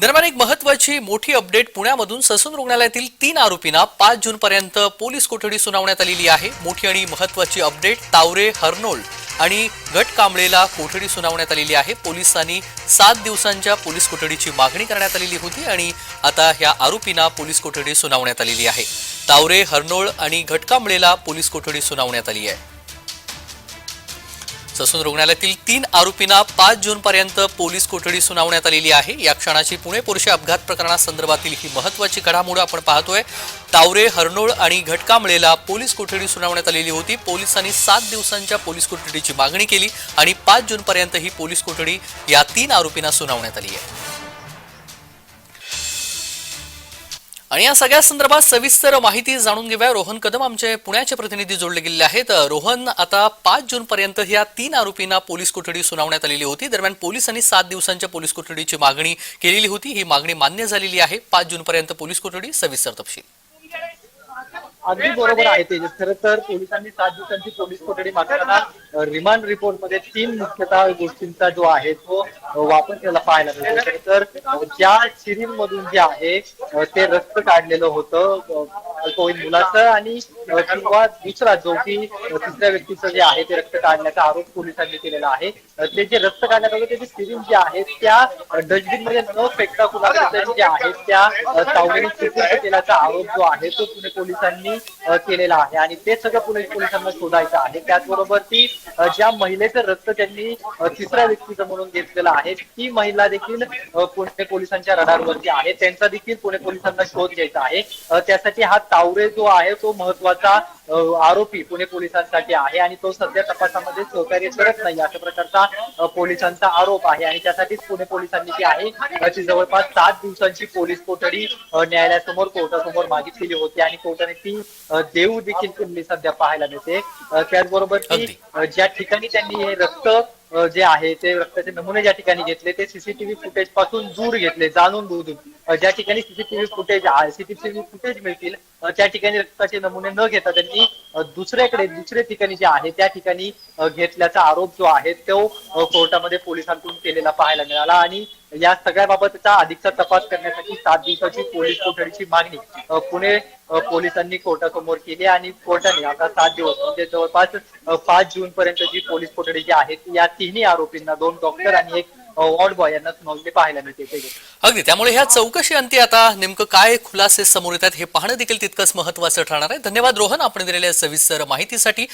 दरम्यान एक महत्वाची मोठी अपडेट पुण्यामधून ससून रुग्णालयातील तीन आरोपींना पाच जून पर्यंत पोलीस कोठडी सुनावण्यात आलेली आहे. मोठी आणि महत्वाची अपडेट तावरे हर्नोल आणि गट कांबळेला कोठडी सुनावण्यात आलेली आहे. पोलिसांनी सात दिवसांच्या पोलीस कोठडीची मागणी करण्यात आलेली होती आणि आता ह्या आरोपींना पोलीस कोठडी सुनावण्यात आलेली आहे. तावरे हर्नोळ आणि घटकांबळेला पोलीस कोठडी सुनावण्यात आली आहे. ससून रुग्णालयातील तीन आरोपींना पाच जूनपर्यंत पोलीस कोठडी सुनावण्यात आलेली आहे. या क्षणाची पुणे पुरुषे अपघात प्रकरणासंदर्भातील ही महत्वाची घडामोड आपण पाहतोय. तावरे हरनोळ आणि घटकामळेला पोलीस कोठडी सुनावण्यात आलेली होती. पोलिसांनी सात दिवसांच्या पोलीस कोठडीची मागणी केली आणि पाच जूनपर्यंत ही पोलीस कोठडी या तीन आरोपींना सुनावण्यात आली आहे. आणि या सगळ्या संदर्भात सविस्तर माहिती जाणून घेऊया. रोहन कदम आमचे पुण्याचे प्रतिनिधी जोडले गेलेले आहेत. रोहन आता पाच जून पर्यंत या तीन आरोपींना पोलीस कोठडी सुनावण्यात आलेली होती. दरम्यान पोलिसांनी सात दिवसांच्या पोलीस कोठडीची मागणी केलेली होती. ही मागणी मान्य झालेली आहे. पाच जून पर्यंत पोलीस कोठडी सविस्तर तपशील. अगदी बरोबर आहे तेजस. खरं तर पोलिसांनी सात दिवसांची पोलीस कोठडी मागताना रिमांड रिपोर्टमध्ये तीन मुख्यतः गोष्टींचा जो आहे तो वापर केला पाहायला मिळतो. तर अ, ज्या सिरींमधून जे आहे ते रक्त काढलेलं होतं. अल्पवयीन मुलाचं आणि किंवा दुसरा जो की तिसऱ्या व्यक्तीचं जे आहे ते रक्त काढण्याचा आरोप पोलिसांनी केलेला आहे. ते जे रक्त काढण्यात आलं त्याची सिरींज जे आहेत त्या डस्टबिनमध्ये न फेकता कुणाकडे जे आहेत त्या अ, केल्याचा आरोप जो आहे तो पुणे पोलिसांनी केलेला आहे. आणि ते सगळं पुणे पोलिसांना शोधायचं आहे. त्याचबरोबर ती ज्या महिलेचं रक्त त्यांनी तिसऱ्या व्यक्तीचं म्हणून घेतलेलं आहे ती महिला देखील पुणे पोलिसांच्या रडारवरती आहे. त्यांचा देखील पुणे पोलिसांना शोध घ्यायचा आहे. त्यासाठी हा तावरे जो आहे तो महत्त्वाचा आरोपी पुणे पोलिसांसाठी आहे आणि तो सध्या तपासामध्ये सहकार्य करत नाही अशा प्रकारचा पोलिसांचा आरोप आहे आणि त्यासाठीच पुणे पोलिसांनी जी आहे अ, ती जवळपास सात दिवसांची पोलीस कोठडी न्यायालयासमोर कोर्टासमोर मागितलेली होती आणि कोर्टाने ती देऊ देखील केलेली सध्या पाहायला मिळते. त्याचबरोबर ती ज्या ठिकाणी त्यांनी हे रक्त जे आहे ते रक्ताचे नमुने ज्या ठिकाणी घेतले ते सीसीटीव्ही फुटेजपासून दूर घेतले जाणून बुजून. अ, ज्या ठिकाणी सीसीटीव्ही फुटेज सीसीटीव्ही फुटेज मिळतील त्या ठिकाणी रक्ताचे नमुने न घेता त्यांनी दुसऱ्याकडे दुसऱ्या ठिकाणी जे आहे त्या ठिकाणी घेतल्याचा आरोप जो आहे तो कोर्टामध्ये पोलिसांकडून केलेला पाहायला मिळाला आणि या सगळ्या बाबतचा अधिकचा तपास करण्यासाठी सात दिवसाची पोलीस कोठडीची मागणी पुणे पोलिसांनी कोर्टासमोर केली आणि कोर्टाने आता सात दिवस म्हणजे जवळपास पाच जून पर्यंत जी पोलीस कोठडी जी आहे या तिन्ही आरोपींना दोन डॉक्टर आणि एक वॉर्ड बॉय यांना सुनावलेली पाहायला मिळते. अगदी. त्यामुळे ह्या चौकशी अंती आता नेमकं काय खुलासे समोर येतात हे पाहणं देखील तितकंच महत्वाचं ठरणार आहे. धन्यवाद रोहन आपण दिलेल्या सविस्तर माहितीसाठी.